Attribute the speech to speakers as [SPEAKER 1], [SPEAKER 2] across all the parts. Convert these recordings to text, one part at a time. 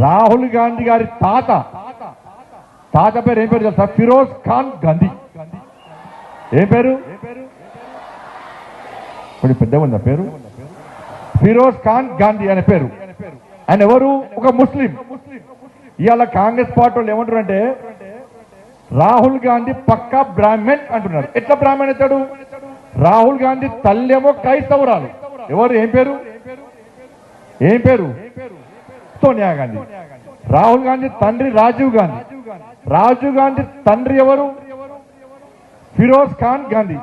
[SPEAKER 1] రాహుల్ గాంధీ గారి తాత. తాత పేరు ఏం పేరు తెలుసా? ఫిరోజ్ ఖాన్ గాంధీ. ఏం పేరు? కొంచెం పెద్ద ఉందా పేరు? ఫిరోజ్ ఖాన్ గాంధీ అనే పేరు. ఆయన ఎవరు? ఒక ముస్లిం. ఇవాళ కాంగ్రెస్ పార్టీ వాళ్ళు ఏమంటారు అంటే రాహుల్ గాంధీ పక్కా బ్రాహ్మణ్ అంటున్నారు. ఎట్లా బ్రాహ్మణ్ అవుతాడు? రాహుల్ గాంధీ తల్లేమో క్రైస్తవురాలు. ఎవరు? ఏం పేరు? ఏం పేరు? సోనియా గాంధీ. రాహుల్ గాంధీ తండ్రి రాజీవ్ గాంధీ. రాజీవ్ గాంధీ తండ్రి ఎవరు? ఫిరోజ్ ఖాన్ గాంధీ.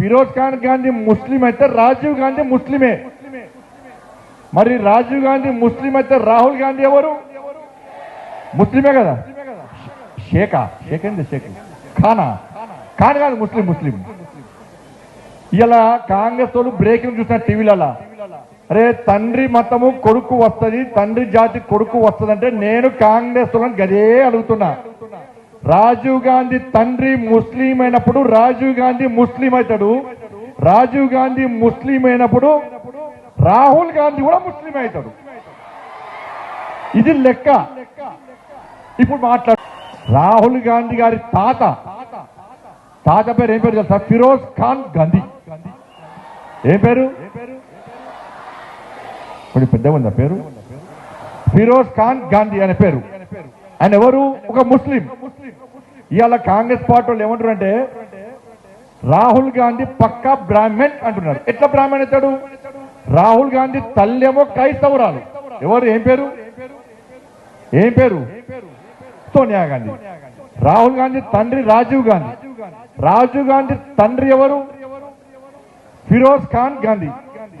[SPEAKER 1] ఫిరోజ్ ఖాన్ గాంధీ ముస్లిం అయితే రాజీవ్ గాంధీ ముస్లిమే. మరి రాజీవ్ గాంధీ ముస్లిం అయితే రాహుల్ గాంధీ ఎవరు? ముస్లిమే కదా. షేకా. షేక్ ఏంది షేక్? ఖానా. ఖాన్ కాదు ముస్లిం ముస్లిం. ఇలా కాంగ్రెస్ వాళ్ళు బ్రేకింగ్ చూసిన టీవీలలో. అరే తండ్రి మతము కొడుకు వస్తుంది తండ్రి జాతి కొడుకు వస్తుందంటే నేను కాంగ్రెస్ గదే అడుగుతున్నా. రాజీవ్ గాంధీ తండ్రి ముస్లిం అయినప్పుడు రాజీవ్ గాంధీ ముస్లిం అవుతాడు. రాజీవ్ గాంధీ ముస్లిం అయినప్పుడు రాహుల్ గాంధీ కూడా ముస్లిం అవుతాడు. ఇది లెక్క. ఇప్పుడు మాట్లాడు. రాహుల్ గాంధీ గారి తాత. తాత పేరు ఏం పేరు తెలుసా? ఫిరోజ్ ఖాన్ గాంధీ. ఏం పేరు? కొంచెం పెద్దగా పేరు? ఫిరోజ్ ఖాన్ గాంధీ అనే పేరు. ఆయన ఎవరు? ఒక ముస్లిం. ఇవాళ కాంగ్రెస్ పార్టీ వాళ్ళు ఏమంటారు అంటే రాహుల్ గాంధీ పక్కా బ్రాహ్మణ్ అంటున్నారు. ఎట్లా బ్రాహ్మణ్ అవుతాడు? రాహుల్ గాంధీ తల్లేమో క్రైస్తవురాలు. ఎవరు? ఏం పేరు? ఏం పేరు? సోనియా గాంధీ. రాహుల్ గాంధీ తండ్రి రాజీవ్ గాంధీ. రాజీవ్ గాంధీ తండ్రి ఎవరు? ఫిరోజ్ ఖాన్ గాంధీ.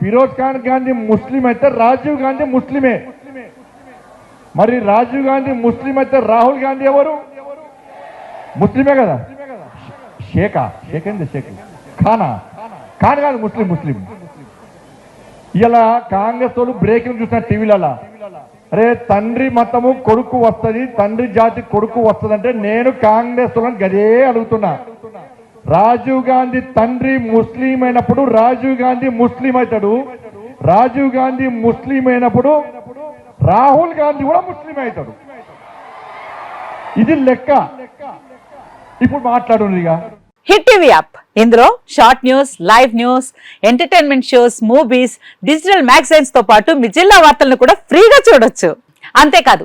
[SPEAKER 1] ఫిరోజ్ ఖాన్ గాంధీ ముస్లిం అయితే రాజీవ్ గాంధీ ముస్లిమే. మరి రాజీవ్ గాంధీ ముస్లిం అయితే రాహుల్ గాంధీ ఎవరు? ముస్లిమే కదా. షేకా. షేక్ ఏంది షేక్? ఖానా. ఖాన్ కాదు ముస్లిం ముస్లిం. ఇలా కాంగ్రెస్ వాళ్ళు బ్రేకింగ్ చూసిన టీవీలలో. అరే తండ్రి మతము కొడుకు వస్తుంది తండ్రి జాతి కొడుకు వస్తుందంటే నేను కాంగ్రెస్ వాళ్ళని గదే అడుగుతున్నా. రాజీవ్ గాంధీ తండ్రి ముస్లిం అయినప్పుడు రాజీవ్ గాంధీ ముస్లిం అవుతాడు రాజీవ్ గాంధీ ముస్లిం అయినప్పుడు రాహుల్ గాంధీ కూడా ముస్లిం అవుతాడు ఇది లెక్క. ఇప్పుడు మాట్లాడు ఇక.
[SPEAKER 2] Hit TV app. ఇందులో short news live news entertainment shows movies digital మ్యాగజైన్స్తో పాటు మీ జిల్లా వార్తలను కూడా ఫ్రీగా చూడొచ్చు. అంతేకాదు